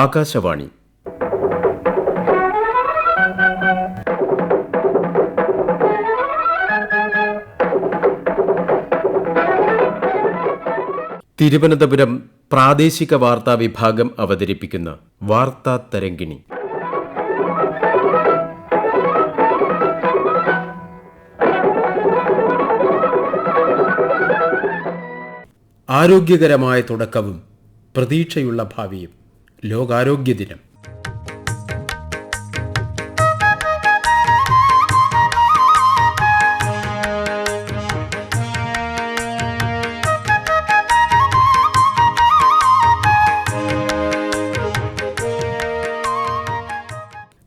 ആകാശവാണി. തിരുവനന്തപുരം പ്രാദേശിക വാർത്താ വിഭാഗം അവതരിപ്പിക്കുന്ന വാർത്താ തരംഗിണി. ആരോഗ്യകരമായ തുടക്കവും പ്രതീക്ഷയുള്ള ഭാവിയും. ലോകാരോഗ്യ ദിനം.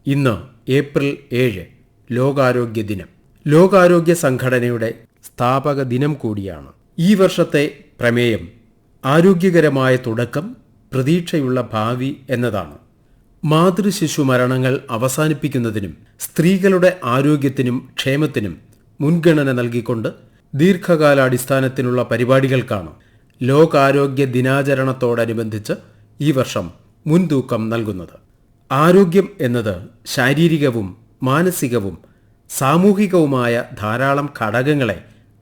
ഇന്ന് ഏപ്രിൽ ഏഴ് ലോകാരോഗ്യ ദിനം. ലോകാരോഗ്യ സംഘടനയുടെ സ്ഥാപക ദിനം കൂടിയാണ്. ഈ വർഷത്തെ പ്രമേയം ആരോഗ്യകരമായ തുടക്കം പ്രതീക്ഷയുള്ള ഭാവി എന്നതാണ്. മാതൃശിശു മരണങ്ങൾ അവസാനിപ്പിക്കുന്നതിനും സ്ത്രീകളുടെ ആരോഗ്യത്തിനും ക്ഷേമത്തിനും മുൻഗണന നൽകിക്കൊണ്ട് ദീർഘകാലാടിസ്ഥാനത്തിനുള്ള പരിപാടികൾക്കാണ് ലോകാരോഗ്യ ദിനാചരണത്തോടനുബന്ധിച്ച് ഈ വർഷം മുൻതൂക്കം നൽകുന്നത്. ആരോഗ്യം എന്നത് ശാരീരികവും മാനസികവും സാമൂഹികവുമായ ധാരാളം ഘടകങ്ങളെ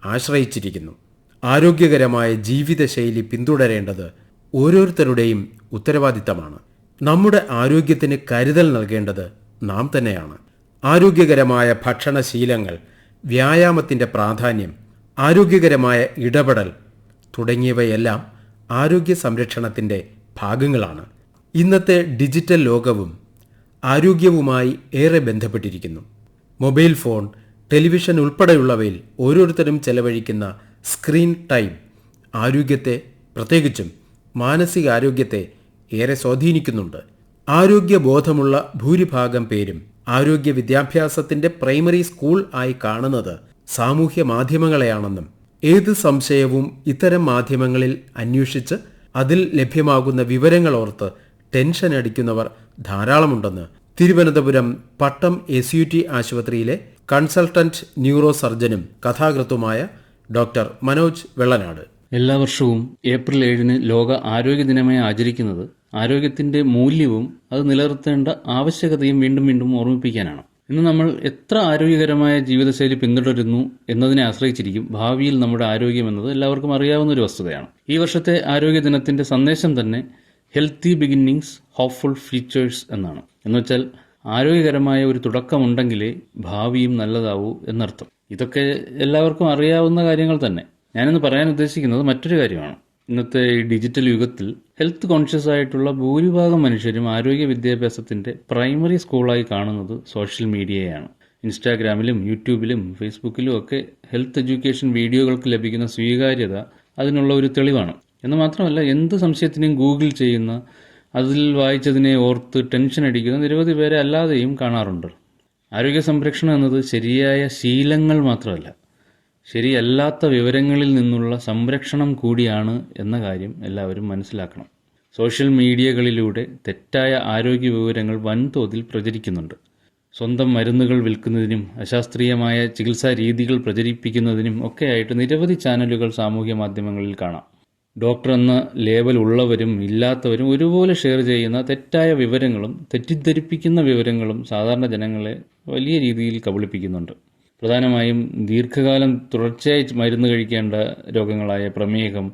ആശ്രയിച്ചിരിക്കുന്നു. ആരോഗ്യകരമായ ജീവിതശൈലി പിന്തുടരേണ്ടത് ഓരോരുത്തരുടെയും ഉത്തരവാദിത്തമാണ്. നമ്മുടെ ആരോഗ്യത്തിന് കരുതൽ നൽകേണ്ടത് നാം തന്നെയാണ്. ആരോഗ്യകരമായ ഭക്ഷണശീലങ്ങൾ വ്യായാമത്തിന്റെ പ്രാധാന്യം ആരോഗ്യകരമായ ഇടപെടൽ തുടങ്ങിയവയെല്ലാം ആരോഗ്യ സംരക്ഷണത്തിന്റെ ഭാഗങ്ങളാണ്. ഇന്നത്തെ ഡിജിറ്റൽ ലോകവും ആരോഗ്യവുമായി ഏറെ ബന്ധപ്പെട്ടിരിക്കുന്നു. മൊബൈൽ ഫോൺ ടെലിവിഷൻ ഉൾപ്പെടെയുള്ളവയിൽ ഓരോരുത്തരും ചെലവഴിക്കുന്ന സ്ക്രീൻ ടൈം ആരോഗ്യത്തെ പ്രത്യേകിച്ചും മാനസികാരോഗ്യത്തെ ഏറെ സ്വാധീനിക്കുന്നുണ്ട്. ആരോഗ്യബോധമുള്ള ഭൂരിഭാഗം പേരും ആരോഗ്യ വിദ്യാഭ്യാസത്തിന്റെ പ്രൈമറി സ്കൂൾ ആയി കാണുന്നത് സാമൂഹ്യ മാധ്യമങ്ങളെയാണെന്നും ഏത് സംശയവും ഇത്തരം മാധ്യമങ്ങളിൽ അന്വേഷിച്ച് അതിൽ ലഭ്യമാകുന്ന വിവരങ്ങൾ ഓർത്ത് ടെൻഷൻ അടിക്കുന്നവർ ധാരാളമുണ്ടെന്ന് Thiruvananthapuram Pattom S U T ആശുപത്രിയിലെ കൺസൾട്ടന്റ് ന്യൂറോ സർജനും കഥാകൃത്തുമായ ഡോക്ടർ മനോജ് വെള്ളനാട്. എല്ലാ വർഷവും ഏപ്രിൽ ഏഴിന് ലോക ആരോഗ്യ ദിനമായി ആചരിക്കുന്നത് ആരോഗ്യത്തിന്റെ മൂല്യവും അത് നിലനിർത്തേണ്ട ആവശ്യകതയും വീണ്ടും വീണ്ടും ഓർമ്മിപ്പിക്കാനാണ്. ഇന്ന് നമ്മൾ എത്ര ആരോഗ്യകരമായ ജീവിതശൈലി പിന്തുടരുന്നു എന്നതിനെ ആശ്രയിച്ചിരിക്കും ഭാവിയിൽ നമ്മുടെ ആരോഗ്യം എന്നത് എല്ലാവർക്കും അറിയാവുന്ന ഒരു വസ്തുതയാണ്. ഈ വർഷത്തെ ആരോഗ്യ ദിനത്തിന്റെ സന്ദേശം തന്നെ ഹെൽത്തി ബിഗിന്നിങ്സ് ഹോപ്പ്ഫുൾ ഫ്യൂച്ചേഴ്സ് എന്നാണ്. എന്നുവെച്ചാൽ ആരോഗ്യകരമായ ഒരു തുടക്കമുണ്ടെങ്കിലേ ഭാവിയും നല്ലതാവൂ എന്നർത്ഥം. ഇതൊക്കെ എല്ലാവർക്കും അറിയാവുന്ന കാര്യങ്ങൾ തന്നെ. ഞാനിന്ന് പറയാൻ ഉദ്ദേശിക്കുന്നത് മറ്റൊരു കാര്യമാണ്. ഇന്നത്തെ ഈ ഡിജിറ്റൽ യുഗത്തിൽ ഹെൽത്ത് കോൺഷ്യസ് ആയിട്ടുള്ള ഭൂരിഭാഗം മനുഷ്യരും ആരോഗ്യ വിദ്യാഭ്യാസത്തിന്റെ പ്രൈമറി സ്കൂളായി കാണുന്നത് സോഷ്യൽ മീഡിയയാണ്. ഇൻസ്റ്റാഗ്രാമിലും യൂട്യൂബിലും ഫേസ്ബുക്കിലും ഒക്കെ ഹെൽത്ത് എഡ്യൂക്കേഷൻ വീഡിയോകൾക്ക് ലഭിക്കുന്ന സ്വീകാര്യത അതിനുള്ള ഒരു തെളിവാണ്. എന്ന് മാത്രമല്ല എന്ത് സംശയത്തിനെയും ഗൂഗിൾ ചെയ്യുന്ന അതിൽ വായിച്ചതിനെ ഓർത്ത് ടെൻഷൻ അടിക്കുന്ന നിരവധി പേരെ അല്ലാതെയും കാണാറുണ്ട്. ആരോഗ്യ സംരക്ഷണം എന്നത് ശരിയായ ശീലങ്ങൾ മാത്രമല്ല ശരിയല്ലാത്ത വിവരങ്ങളിൽ നിന്നുള്ള സംരക്ഷണം കൂടിയാണ് എന്ന കാര്യം എല്ലാവരും മനസ്സിലാക്കണം. സോഷ്യൽ മീഡിയകളിലൂടെ തെറ്റായ ആരോഗ്യ വിവരങ്ങൾ വൻതോതിൽ പ്രചരിക്കുന്നുണ്ട്. സ്വന്തം മരുന്നുകൾ വിൽക്കുന്നതിനും അശാസ്ത്രീയമായ ചികിത്സാ രീതികൾ പ്രചരിപ്പിക്കുന്നതിനും ഒക്കെയായിട്ട് നിരവധി ചാനലുകൾ സാമൂഹ്യ മാധ്യമങ്ങളിൽ കാണാം. ഡോക്ടർ എന്ന ലേബൽ ഉള്ളവരും ഇല്ലാത്തവരും ഒരുപോലെ ഷെയർ ചെയ്യുന്ന തെറ്റായ വിവരങ്ങളും തെറ്റിദ്ധരിപ്പിക്കുന്ന വിവരങ്ങളും സാധാരണ ജനങ്ങളെ വലിയ രീതിയിൽ കബളിപ്പിക്കുന്നുണ്ട്. പ്രധാനമായും ദീർഘകാലം തുടർച്ചയായി മരുന്ന് കഴിക്കേണ്ട രോഗങ്ങളായ പ്രമേഹം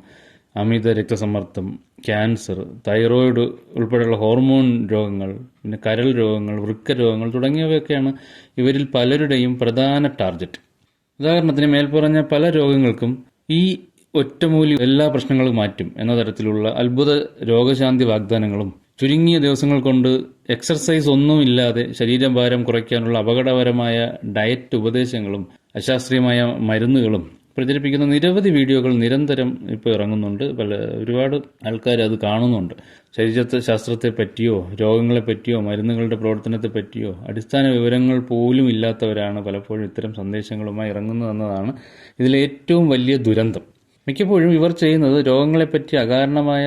അമിത രക്തസമ്മർദ്ദം ക്യാൻസർ തൈറോയിഡ് ഉൾപ്പെടെയുള്ള ഹോർമോൺ രോഗങ്ങൾ പിന്നെ കരൾ രോഗങ്ങൾ വൃക്ക രോഗങ്ങൾ തുടങ്ങിയവയൊക്കെയാണ് ഇവരിൽ പലരുടെയും പ്രധാന ടാർഗറ്റ് ഉദാഹരണത്തിന് മേൽപ്പറഞ്ഞ പല രോഗങ്ങൾക്കും ഈ ഒറ്റമൂലി എല്ലാ പ്രശ്നങ്ങളും മാറ്റും എന്ന തരത്തിലുള്ള അത്ഭുത രോഗശാന്തി വാഗ്ദാനങ്ങളും ചുരുങ്ങിയ ദിവസങ്ങൾ കൊണ്ട് എക്സർസൈസ് ഒന്നുമില്ലാതെ ശരീരഭാരം കുറയ്ക്കാനുള്ള അപകടകരമായ ഡയറ്റ് ഉപദേശങ്ങളും അശാസ്ത്രീയമായ മരുന്നുകളും പ്രചരിപ്പിക്കുന്ന നിരവധി വീഡിയോകൾ നിരന്തരം ഇപ്പോൾ ഇറങ്ങുന്നുണ്ട്. പല ഒരുപാട് ആൾക്കാർ അത് കാണുന്നുണ്ട്. ശരീരത്തെ ശാസ്ത്രത്തെ പറ്റിയോ രോഗങ്ങളെ പറ്റിയോ മരുന്നുകളുടെ പ്രവർത്തനത്തെ പറ്റിയോ അടിസ്ഥാന വിവരങ്ങൾ പോലും ഇല്ലാത്തവരാണ് പലപ്പോഴും ഇത്തരം സന്ദേശങ്ങളുമായി ഇറങ്ങുന്നതെന്നതാണ് ഇതിലെ ഏറ്റവും വലിയ ദുരന്തം. മിക്കപ്പോഴും ഇവർ ചെയ്യുന്നത് രോഗങ്ങളെപ്പറ്റി അകാരണമായ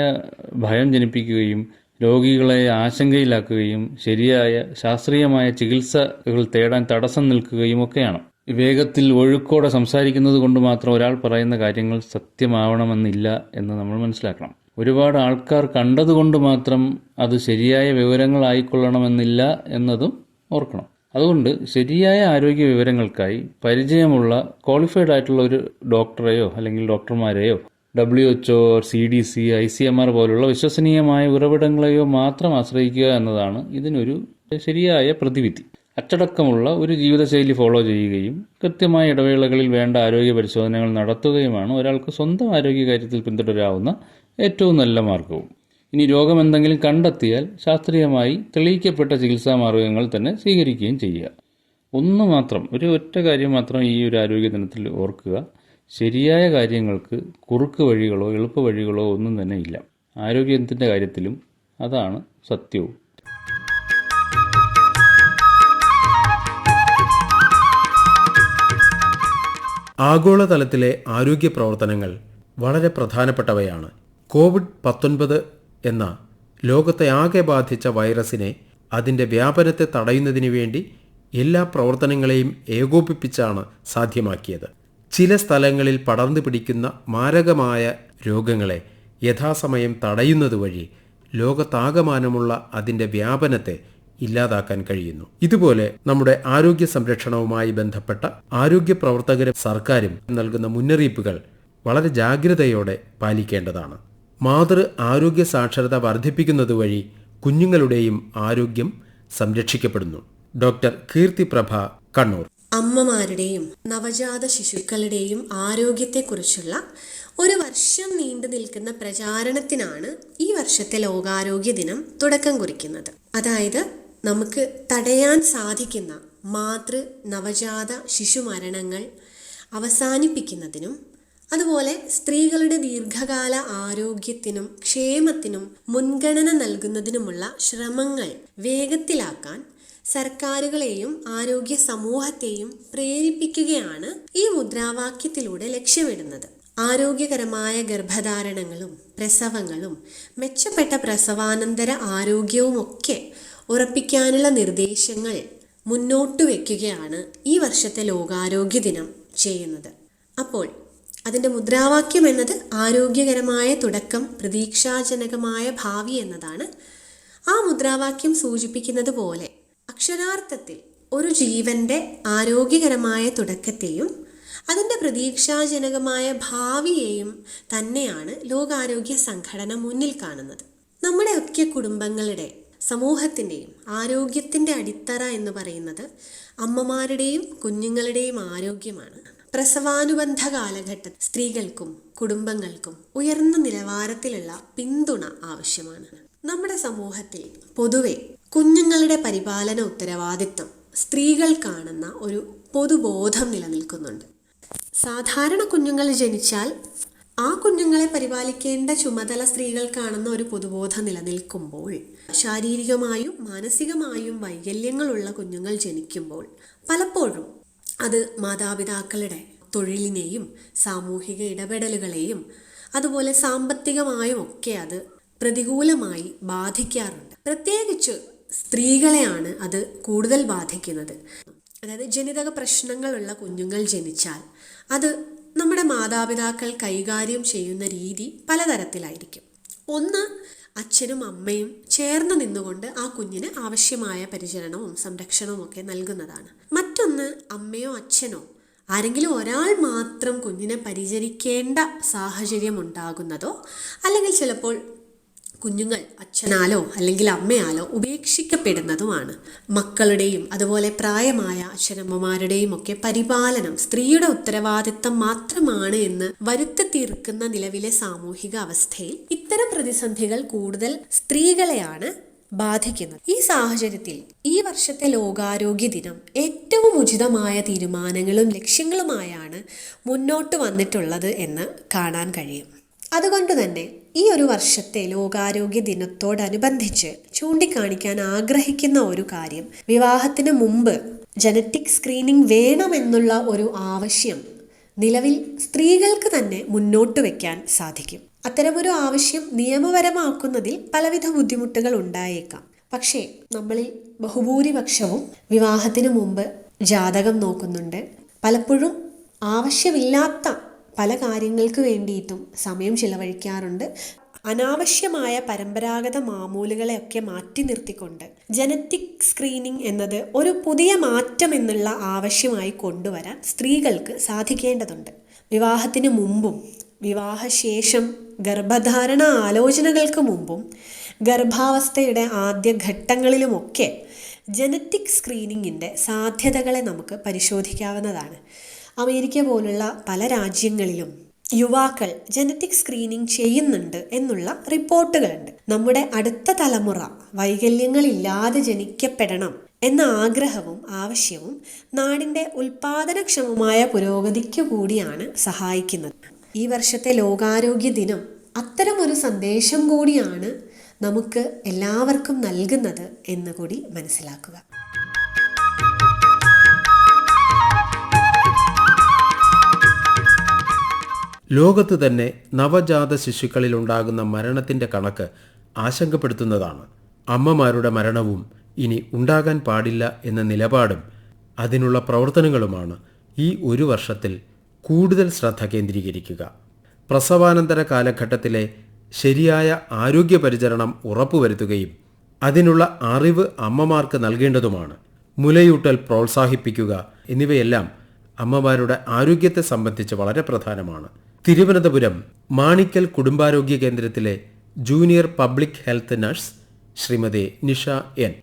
ഭയം ജനിപ്പിക്കുകയും രോഗികളെ ആശങ്കയിലാക്കുകയും ശരിയായ ശാസ്ത്രീയമായ ചികിത്സകൾ തേടാൻ തടസ്സം നിൽക്കുകയും ഒക്കെയാണ് വേഗത്തിൽ ഒഴുക്കോടെ സംസാരിക്കുന്നത് കൊണ്ട് മാത്രം ഒരാൾ പറയുന്ന കാര്യങ്ങൾ സത്യമാവണമെന്നില്ല എന്ന് നമ്മൾ മനസ്സിലാക്കണം. ഒരുപാട് ആൾക്കാർ കണ്ടതുകൊണ്ട് മാത്രം അത് ശരിയായ വിവരങ്ങളായിക്കൊള്ളണമെന്നില്ല എന്നതും ഓർക്കണം. അതുകൊണ്ട് ശരിയായ ആരോഗ്യ വിവരങ്ങൾക്കായി പരിചയമുള്ള ക്വാളിഫൈഡ് ആയിട്ടുള്ള ഒരു ഡോക്ടറെയോ അല്ലെങ്കിൽ ഡോക്ടർമാരെയോ W H O C D C I C M R പോലുള്ള വിശ്വസനീയമായ ഉറവിടങ്ങളെയോ മാത്രം ആശ്രയിക്കുക എന്നതാണ് ഇതിനൊരു ശരിയായ പ്രതിവിധി. അച്ചടക്കമുള്ള ഒരു ജീവിതശൈലി ഫോളോ ചെയ്യുകയും കൃത്യമായ ഇടവേളകളിൽ വേണ്ട ആരോഗ്യ പരിശോധനകൾ നടത്തുകയുമാണ് ഒരാൾക്ക് സ്വന്തം ആരോഗ്യകാര്യത്തിൽ പിന്തുടരാവുന്ന ഏറ്റവും നല്ല മാർഗവും. ഇനി രോഗം എന്തെങ്കിലും കണ്ടെത്തിയാൽ ശാസ്ത്രീയമായി തെളിയിക്കപ്പെട്ട ചികിത്സാ മാർഗങ്ങൾ തന്നെ സ്വീകരിക്കുകയും ചെയ്യുക. ഒന്ന് മാത്രം ഒരു ഒറ്റ കാര്യം മാത്രം ഈ ഒരു ആരോഗ്യ ദിനത്തിൽ ഓർക്കുക. ശരിയായ കാര്യങ്ങൾക്ക് കുറുക്ക് വഴികളോ എളുപ്പ വഴികളോ ഒന്നും തന്നെ ഇല്ല. ആരോഗ്യത്തിന്റെ കാര്യത്തിലും അതാണ് സത്യവും. ആഗോളതലത്തിലെ ആരോഗ്യ പ്രവർത്തനങ്ങൾ വളരെ പ്രധാനപ്പെട്ടവയാണ്. കോവിഡ് പത്തൊൻപത് എന്ന ലോകത്തെ ആകെ ബാധിച്ച വൈറസിനെ അതിന്റെ വ്യാപനത്തെ തടയുന്നതിന് വേണ്ടി എല്ലാ പ്രവർത്തനങ്ങളെയും ഏകോപിപ്പിച്ചാണ് സാധ്യമാക്കിയത്. ചില സ്ഥലങ്ങളിൽ പടർന്നു പിടിക്കുന്ന മാരകമായ രോഗങ്ങളെ യഥാസമയം തടയുന്നത് വഴി ലോകത്താകമാനമുള്ള അതിന്റെ വ്യാപനത്തെ ഇല്ലാതാക്കാൻ കഴിയുന്നു. ഇതുപോലെ നമ്മുടെ ആരോഗ്യ സംരക്ഷണവുമായി ബന്ധപ്പെട്ട ആരോഗ്യ പ്രവർത്തകരും സർക്കാരും നൽകുന്ന മുന്നറിയിപ്പുകൾ വളരെ ജാഗ്രതയോടെ പാലിക്കേണ്ടതാണ്. മാതൃ ആരോഗ്യ സാക്ഷരത വർദ്ധിപ്പിക്കുന്നത് വഴി കുഞ്ഞുങ്ങളുടെയും ആരോഗ്യം സംരക്ഷിക്കപ്പെടുന്നു. ഡോക്ടർ കീർത്തിപ്രഭ കണ്ണൂർ. അമ്മമാരുടെയും നവജാത ശിശുക്കളുടെയും ആരോഗ്യത്തെക്കുറിച്ചുള്ള ഒരു വർഷം നീണ്ടു നിൽക്കുന്ന പ്രചാരണത്തിനാണ് ഈ വർഷത്തെ ലോകാരോഗ്യ ദിനം തുടക്കം കുറിക്കുന്നത്. അതായത് നമുക്ക് തടയാൻ സാധിക്കുന്ന മാതൃ നവജാത ശിശു മരണങ്ങൾ അവസാനിപ്പിക്കുന്നതിനും അതുപോലെ സ്ത്രീകളുടെ ദീർഘകാല ആരോഗ്യത്തിനും ക്ഷേമത്തിനും മുൻഗണന നൽകുന്നതിനുമുള്ള ശ്രമങ്ങൾ വേഗത്തിലാക്കാൻ സർക്കാരുകളെയും ആരോഗ്യ സമൂഹത്തെയും പ്രേരിപ്പിക്കുകയാണ് ഈ മുദ്രാവാക്യത്തിലൂടെ ലക്ഷ്യമിടുന്നത്. ആരോഗ്യകരമായ ഗർഭധാരണങ്ങളും പ്രസവങ്ങളും മെച്ചപ്പെട്ട പ്രസവാനന്തര ആരോഗ്യവുമൊക്കെ ഉറപ്പിക്കാനുള്ള നിർദ്ദേശങ്ങൾ മുന്നോട്ട് വയ്ക്കുകയാണ് ഈ വർഷത്തെ ലോകാരോഗ്യ ദിനം ചെയ്യുന്നത്. അപ്പോൾ അതിന്റെ മുദ്രാവാക്യം എന്നത് ആരോഗ്യകരമായ തുടക്കം പ്രതീക്ഷാജനകമായ ഭാവി എന്നതാണ്. ആ മുദ്രാവാക്യം സൂചിപ്പിക്കുന്നത് പോലെ അക്ഷരാർത്ഥത്തിൽ ഒരു ജീവന്റെ ആരോഗ്യകരമായ തുടക്കത്തെയും അതിന്റെ പ്രതീക്ഷാജനകമായ ഭാവിയെയും തന്നെയാണ് ലോകാരോഗ്യ സംഘടന മുന്നിൽ കാണുന്നത്. നമ്മുടെ ഒക്കെ കുടുംബങ്ങളുടെ സമൂഹത്തിന്റെയും ആരോഗ്യത്തിന്റെ അടിത്തറ എന്ന് പറയുന്നത് അമ്മമാരുടെയും കുഞ്ഞുങ്ങളുടെയും ആരോഗ്യമാണ്. പ്രസവാനുബന്ധ കാലഘട്ടത്തിൽ സ്ത്രീകൾക്കും കുടുംബങ്ങൾക്കും ഉയർന്ന നിലവാരത്തിലുള്ള പിന്തുണ ആവശ്യമാണ്. നമ്മുടെ സമൂഹത്തിൽ പൊതുവെ കുഞ്ഞുങ്ങളുടെ പരിപാലന ഉത്തരവാദിത്വം സ്ത്രീകൾ കാണുന്ന ഒരു പൊതുബോധം നിലനിൽക്കുന്നുണ്ട്. സാധാരണ കുഞ്ഞുങ്ങൾ ജനിച്ചാൽ ആ കുഞ്ഞുങ്ങളെ പരിപാലിക്കേണ്ട ചുമതല സ്ത്രീകൾക്കാണെന്ന ഒരു പൊതുബോധം നിലനിൽക്കുമ്പോൾ ശാരീരികമായും മാനസികമായും വൈകല്യങ്ങളുള്ള കുഞ്ഞുങ്ങൾ ജനിക്കുമ്പോൾ പലപ്പോഴും അത് മാതാപിതാക്കളുടെ തൊഴിലിനെയും സാമൂഹിക ഇടപെടലുകളെയും അതുപോലെ സാമ്പത്തികമായും ഒക്കെ അത് പ്രതികൂലമായി ബാധിക്കാറുണ്ട്. പ്രത്യേകിച്ച് സ്ത്രീകളെയാണ് അത് കൂടുതൽ ബാധിക്കുന്നത്. അതായത് ജനിതക പ്രശ്നങ്ങളുള്ള കുഞ്ഞുങ്ങൾ ജനിച്ചാൽ അത് നമ്മുടെ മാതാപിതാക്കൾ കൈകാര്യം ചെയ്യുന്ന രീതി പലതരത്തിലായിരിക്കും. ഒന്ന് അച്ഛനും അമ്മയും ചേർന്ന് നിന്നുകൊണ്ട് ആ കുഞ്ഞിന് ആവശ്യമായ പരിചരണവും സംരക്ഷണവും ഒക്കെ നൽകുന്നതാണ്. മറ്റൊന്ന് അമ്മയോ അച്ഛനോ ആരെങ്കിലും ഒരാൾ മാത്രം കുഞ്ഞിനെ പരിചരിക്കേണ്ട സാഹചര്യം ഉണ്ടാകുന്നതോ അല്ലെങ്കിൽ ചിലപ്പോൾ കുഞ്ഞുങ്ങൾ അച്ഛനാലോ അല്ലെങ്കിൽ അമ്മയാലോ ഉപേക്ഷിക്കപ്പെടുന്നതുമാണ്. മക്കളുടെയും അതുപോലെ പ്രായമായ അച്ഛനമ്മമാരുടെയും ഒക്കെ പരിപാലനം സ്ത്രീയുടെ ഉത്തരവാദിത്തം മാത്രമാണ് എന്ന് വരുത്തി തീർക്കുന്ന നിലവിലെ സാമൂഹിക അവസ്ഥയിൽ ഇത്തരം പ്രതിസന്ധികൾ കൂടുതൽ സ്ത്രീകളെയാണ് ബാധിക്കുന്നത്. ഈ സാഹചര്യത്തിൽ ഈ വർഷത്തെ ലോകാരോഗ്യ ദിനം ഏറ്റവും ഉചിതമായ തീരുമാനങ്ങളും ലക്ഷ്യങ്ങളുമായാണ് മുന്നോട്ട് വന്നിട്ടുള്ളത് എന്ന് കാണാൻ കഴിയും. അതുകൊണ്ട് തന്നെ ഈ ഒരു വർഷത്തെ ലോകാരോഗ്യ ദിനത്തോടനുബന്ധിച്ച് ചൂണ്ടിക്കാണിക്കാൻ ആഗ്രഹിക്കുന്ന ഒരു കാര്യം വിവാഹത്തിന് മുമ്പ് ജനറ്റിക് സ്ക്രീനിങ് വേണമെന്നുള്ള ഒരു ആവശ്യം നിലവിൽ സ്ത്രീകൾക്ക് തന്നെ മുന്നോട്ട് വയ്ക്കാൻ സാധിക്കും. അത്തരമൊരു ആവശ്യം നിയമപരമാക്കുന്നതിൽ പലവിധ ബുദ്ധിമുട്ടുകൾ ഉണ്ടായേക്കാം. പക്ഷേ നമ്മളിൽ ബഹുഭൂരിപക്ഷവും വിവാഹത്തിന് മുമ്പ് ജാതകം നോക്കുന്നുണ്ട്. പലപ്പോഴും ആവശ്യമില്ലാത്ത പല കാര്യങ്ങൾക്ക് വേണ്ടിയിട്ടും സമയം ചിലവഴിക്കാറുണ്ട്. അനാവശ്യമായ പരമ്പരാഗത മാമൂലുകളെയൊക്കെ മാറ്റി നിർത്തിക്കൊണ്ട് ജനറ്റിക് സ്ക്രീനിങ് എന്നത് ഒരു പുതിയ മാറ്റം എന്നുള്ള ആവശ്യമായി കൊണ്ടുവരാൻ സ്ത്രീകൾക്ക് സാധിക്കേണ്ടതുണ്ട്. വിവാഹത്തിന് മുമ്പും വിവാഹശേഷം ഗർഭധാരണ ആലോചനകൾക്ക് മുമ്പും ഗർഭാവസ്ഥയുടെ ആദ്യ ഘട്ടങ്ങളിലുമൊക്കെ ജനറ്റിക് സ്ക്രീനിങ്ങിന്റെ സാധ്യതകളെ നമുക്ക് പരിശോധിക്കാവുന്നതാണ്. അമേരിക്ക പോലുള്ള പല രാജ്യങ്ങളിലും യുവാക്കൾ ജനറ്റിക് സ്ക്രീനിങ് ചെയ്യുന്നുണ്ട് എന്നുള്ള റിപ്പോർട്ടുകളുണ്ട്. നമ്മുടെ അടുത്ത തലമുറ വൈകല്യങ്ങളില്ലാതെ ജനിക്കപ്പെടണം എന്ന ആഗ്രഹവും ആവശ്യവും നാടിന്റെ ഉൽപാദനക്ഷമമായ പുരോഗതിക്കു കൂടിയാണ് സഹായിക്കുന്നത്. ഈ വർഷത്തെ ലോകാരോഗ്യ ദിനം അത്തരമൊരു സന്ദേശം കൂടിയാണ് നമുക്ക് എല്ലാവർക്കും നൽകുന്നത് എന്ന് കൂടി മനസ്സിലാക്കുക. ലോകത്ത് തന്നെ നവജാത ശിശുക്കളിൽ ഉണ്ടാകുന്ന മരണത്തിന്റെ കണക്ക് ആശങ്കപ്പെടുത്തുന്നതാണ്. അമ്മമാരുടെ മരണവും ഇനി ഉണ്ടാകാൻ പാടില്ല എന്ന നിലപാടും അതിനുള്ള പ്രവർത്തനങ്ങളുമാണ് ഈ ഒരു വർഷത്തിൽ കൂടുതൽ ശ്രദ്ധ കേന്ദ്രീകരിക്കുക. പ്രസവാനന്തര കാലഘട്ടത്തിലെ ശരിയായ ആരോഗ്യ പരിചരണം ഉറപ്പുവരുത്തുകയും അതിനുള്ള അറിവ് അമ്മമാർക്ക് നൽകേണ്ടതുമാണ്. മുലയൂട്ടൽ പ്രോത്സാഹിപ്പിക്കുക എന്നിവയെല്ലാം അമ്മമാരുടെ ആരോഗ്യത്തെ സംബന്ധിച്ച് വളരെ പ്രധാനമാണ്. തിരുവനന്തപുരം മാണിക്കൽ കുടുംബാരോഗ്യ കേന്ദ്രത്തിലെ junior public health nurse Shrimati Nisha N.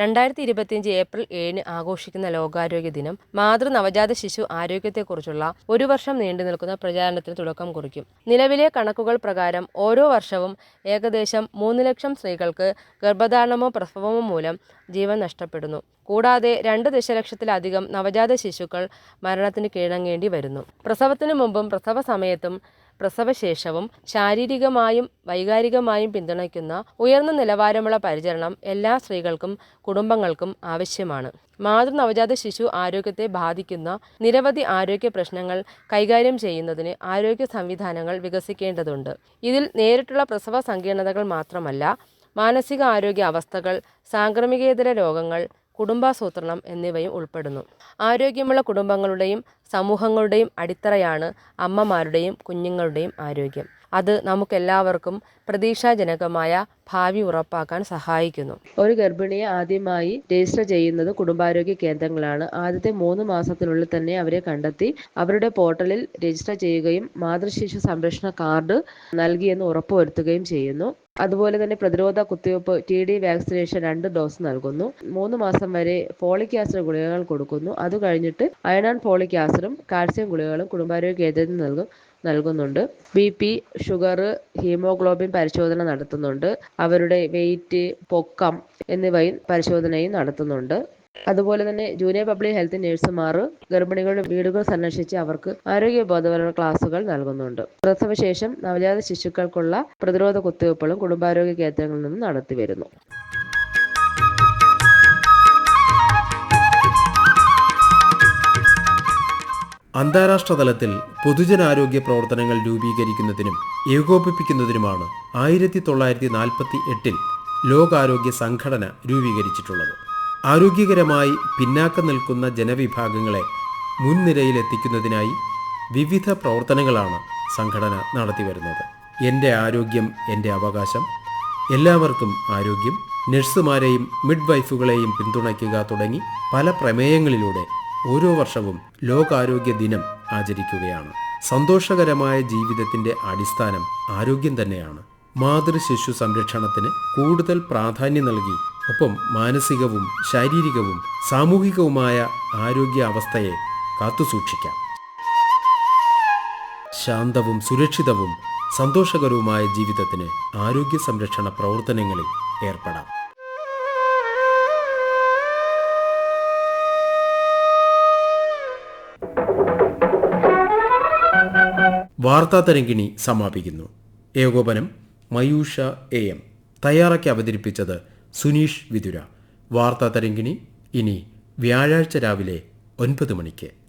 രണ്ടായിരത്തി ഇരുപത്തിയഞ്ച് ഏപ്രിൽ ഏഴിന് ആഘോഷിക്കുന്ന ലോകാരോഗ്യ ദിനം മാതൃ നവജാത ശിശു ആരോഗ്യത്തെക്കുറിച്ചുള്ള ഒരു വർഷം നീണ്ടു നിൽക്കുന്ന പ്രചാരണത്തിന് തുടക്കം കുറിക്കും. നിലവിലെ കണക്കുകൾ പ്രകാരം ഓരോ വർഷവും ഏകദേശം മൂന്ന് ലക്ഷം സ്ത്രീകൾക്ക് ഗർഭധാരണമോ പ്രസവമോ മൂലം ജീവൻ നഷ്ടപ്പെടുന്നു. കൂടാതെ രണ്ട് ദശലക്ഷത്തിലധികം നവജാത ശിശുക്കൾ മരണത്തിന് കീഴങ്ങേണ്ടി വരുന്നു. പ്രസവത്തിനു മുമ്പും പ്രസവ സമയത്തും പ്രസവശേഷവും ശാരീരികമായും വൈകാരികമായും പിന്തുണയ്ക്കുന്ന ഉയർന്ന നിലവാരമുള്ള പരിചരണം എല്ലാ സ്ത്രീകൾക്കും കുടുംബങ്ങൾക്കും ആവശ്യമാണ്. മാതൃ നവജാത ശിശു ആരോഗ്യത്തെ ബാധിക്കുന്ന നിരവധി ആരോഗ്യ പ്രശ്നങ്ങൾ കൈകാര്യം ചെയ്യുന്നതിന് ആരോഗ്യ സംവിധാനങ്ങൾ വികസിക്കേണ്ടതുണ്ട്. ഇതിൽ നേരിട്ടുള്ള പ്രസവ സങ്കീർണതകൾ മാത്രമല്ല മാനസിക ആരോഗ്യ അവസ്ഥകൾ സാംക്രമികേതര രോഗങ്ങൾ കുടുംബാസൂത്രണം എന്നിവയും ഉൾപ്പെടുന്നു. ആരോഗ്യമുള്ള കുടുംബങ്ങളുടെയും സമൂഹങ്ങളുടെയും അടിത്തറയാണ് അമ്മമാരുടെയും കുഞ്ഞുങ്ങളുടെയും ആരോഗ്യം. അത് നമുക്കെല്ലാവർക്കും പ്രതീക്ഷാജനകമായ ഭാവി ഉറപ്പാക്കാൻ സഹായിക്കുന്നു. ഒരു ഗർഭിണിയെ ആദ്യമായി രജിസ്റ്റർ ചെയ്യുന്നത് കുടുംബാരോഗ്യ കേന്ദ്രങ്ങളാണ്. ആദ്യത്തെ മൂന്ന് മാസത്തിനുള്ളിൽ തന്നെ അവരെ കണ്ടെത്തി അവരുടെ പോർട്ടലിൽ രജിസ്റ്റർ ചെയ്യുകയും മാതൃശിശു സംരക്ഷണ കാർഡ് നൽകിയെന്ന് ഉറപ്പുവരുത്തുകയും ചെയ്യുന്നു. അതുപോലെ തന്നെ പ്രതിരോധ കുത്തിവയ്പ്പ് ടി ഡി വാക്സിനേഷൻ രണ്ട് ഡോസ് നൽകുന്നു. മൂന്ന് മാസം വരെ ഫോളിക് ആസിഡ് ഗുളികകൾ കൊടുക്കുന്നു. അത് കഴിഞ്ഞിട്ട് അയണാൻ ഫോളിക് ആസിഡും കാൽസ്യം ഗുളികകളും കുടുംബാരോഗ്യ കേന്ദ്രത്തിൽ നൽകും. നൽകുന്നുണ്ട്. ബി പി ഷുഗർ ഹീമോഗ്ലോബിൻ പരിശോധന നടത്തുന്നുണ്ട്. അവരുടെ വെയിറ്റ് പൊക്കം എന്നിവയും പരിശോധനയും നടത്തുന്നുണ്ട്. അതുപോലെ തന്നെ ജൂനിയർ പബ്ലിക് ഹെൽത്ത് നഴ്സുമാർ ഗർഭിണികളുടെ വീടുകൾ സന്ദർശിച്ച് അവർക്ക് ആരോഗ്യ ബോധവൽക്കരണ ക്ലാസുകൾ നൽകുന്നുണ്ട്. പ്രസവശേഷം നവജാത ശിശുക്കൾക്കുള്ള പ്രതിരോധ കുത്തിവയ്പ്പുകളും കുടുംബാരോഗ്യ കേന്ദ്രങ്ങളിൽ നിന്നും നടത്തി അന്താരാഷ്ട്ര തലത്തിൽ പൊതുജനാരോഗ്യ പ്രവർത്തനങ്ങൾ രൂപീകരിക്കുന്നതിനും ഏകോപിപ്പിക്കുന്നതിനുമാണ് ആയിരത്തി തൊള്ളായിരത്തി നാൽപ്പത്തി എട്ടിൽ ലോകാരോഗ്യ സംഘടന രൂപീകരിച്ചിട്ടുള്ളത്. ആരോഗ്യകരമായി പിന്നാക്കം നിൽക്കുന്ന ജനവിഭാഗങ്ങളെ മുൻനിരയിലെത്തിക്കുന്നതിനായി വിവിധ പ്രവർത്തനങ്ങളാണ് സംഘടന നടത്തിവരുന്നത്. എന്റെ ആരോഗ്യം എന്റെ അവകാശം എല്ലാവർക്കും ആരോഗ്യം നഴ്സുമാരെയും മിഡ് വൈഫുകളെയും പിന്തുണയ്ക്കുക തുടങ്ങി പല പ്രമേയങ്ങളിലൂടെ ഓരോ വർഷവും ലോകാരോഗ്യ ദിനം ആചരിക്കുകയാണ്. സന്തോഷകരമായ ജീവിതത്തിന്റെ അടിസ്ഥാനം ആരോഗ്യം തന്നെയാണ്. മാതൃ ശിശു സംരക്ഷണത്തിന് കൂടുതൽ പ്രാധാന്യം നൽകി ഒപ്പം മാനസികവും ശാരീരികവും സാമൂഹികവുമായ ആരോഗ്യ അവസ്ഥയെ കാത്തുസൂക്ഷിക്കാം. ശാന്തവും സുരക്ഷിതവും സന്തോഷകരവുമായ ജീവിതത്തിന് ആരോഗ്യ സംരക്ഷണ പ്രവർത്തനങ്ങളിൽ ഏർപ്പെടാം. വാർത്താ തരങ്കിണി സമാപിക്കുന്നു. ഏകോപനം മയൂഷ എ എം. തയ്യാറാക്കി അവതരിപ്പിച്ചത് സുനീഷ് വിതുര. വാർത്താ തരങ്കിണി ഇനി വ്യാഴാഴ്ച രാവിലെ ഒൻപത് മണിക്ക്.